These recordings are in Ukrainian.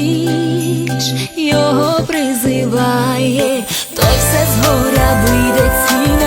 ніч його призиває, той все з вийде ці.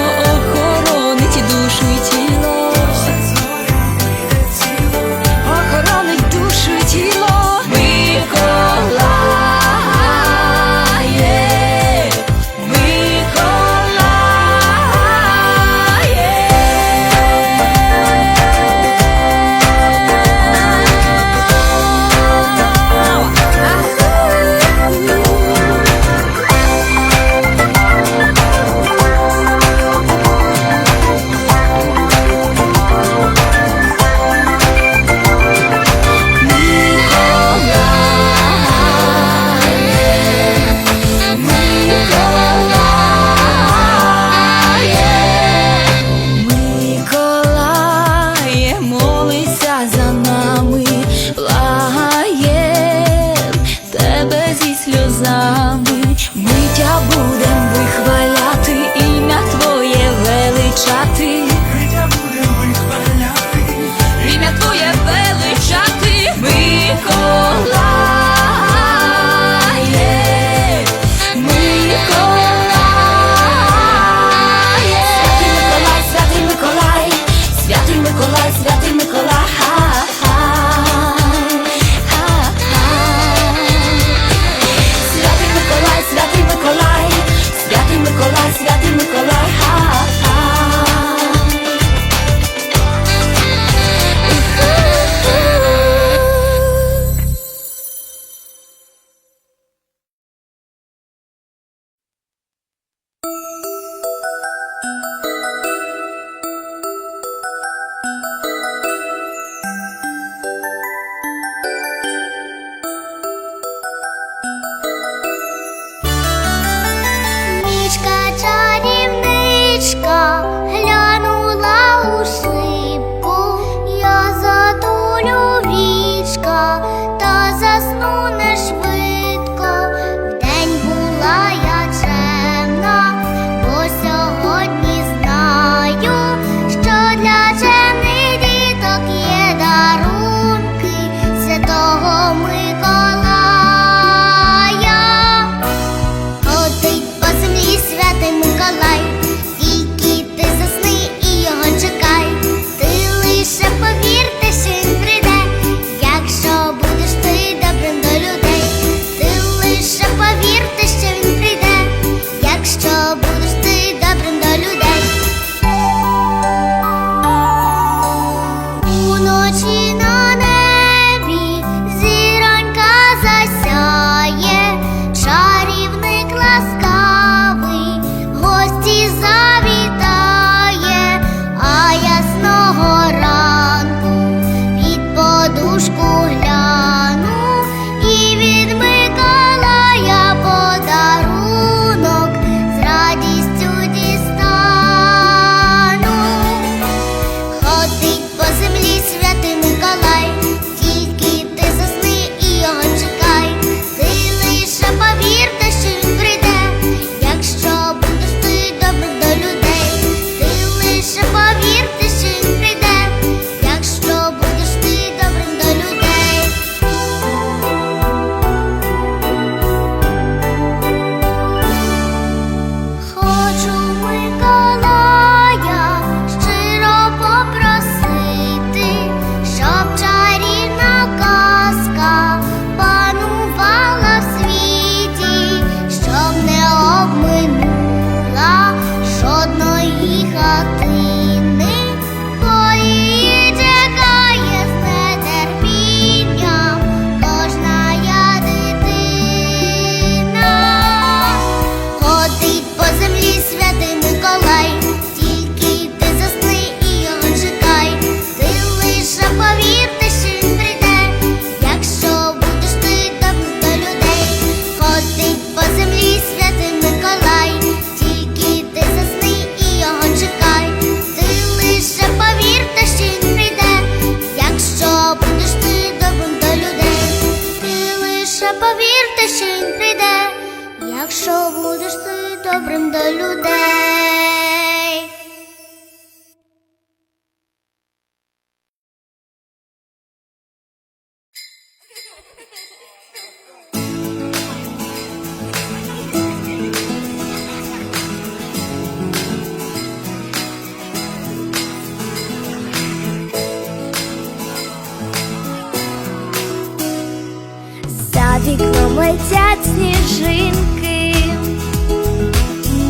Летять сніжинки,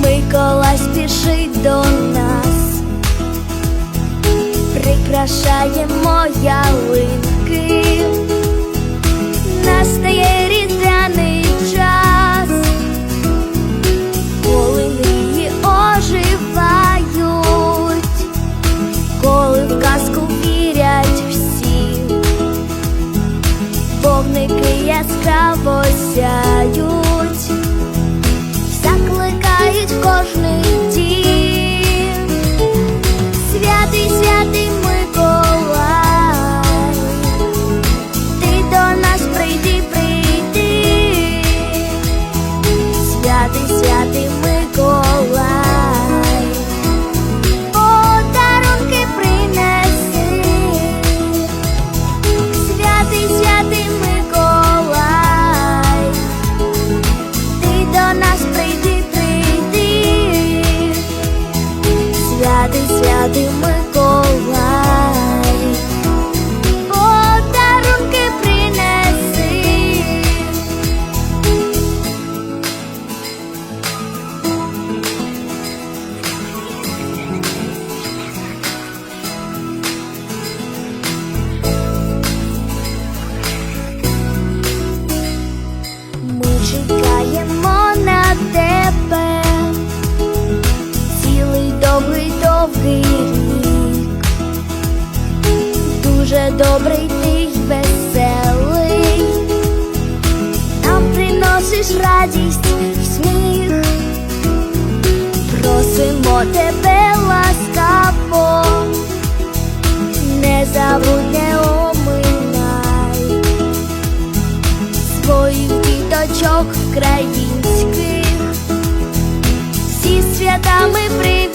Миколай спішить до нас, прикрашаємо ялинки, настає різдвяний добрий ти й веселий, нам приносиш радість і сміх. Просимо тебе ласкаво, не забудь, не оминай. Своїх діточок українських, всі святами при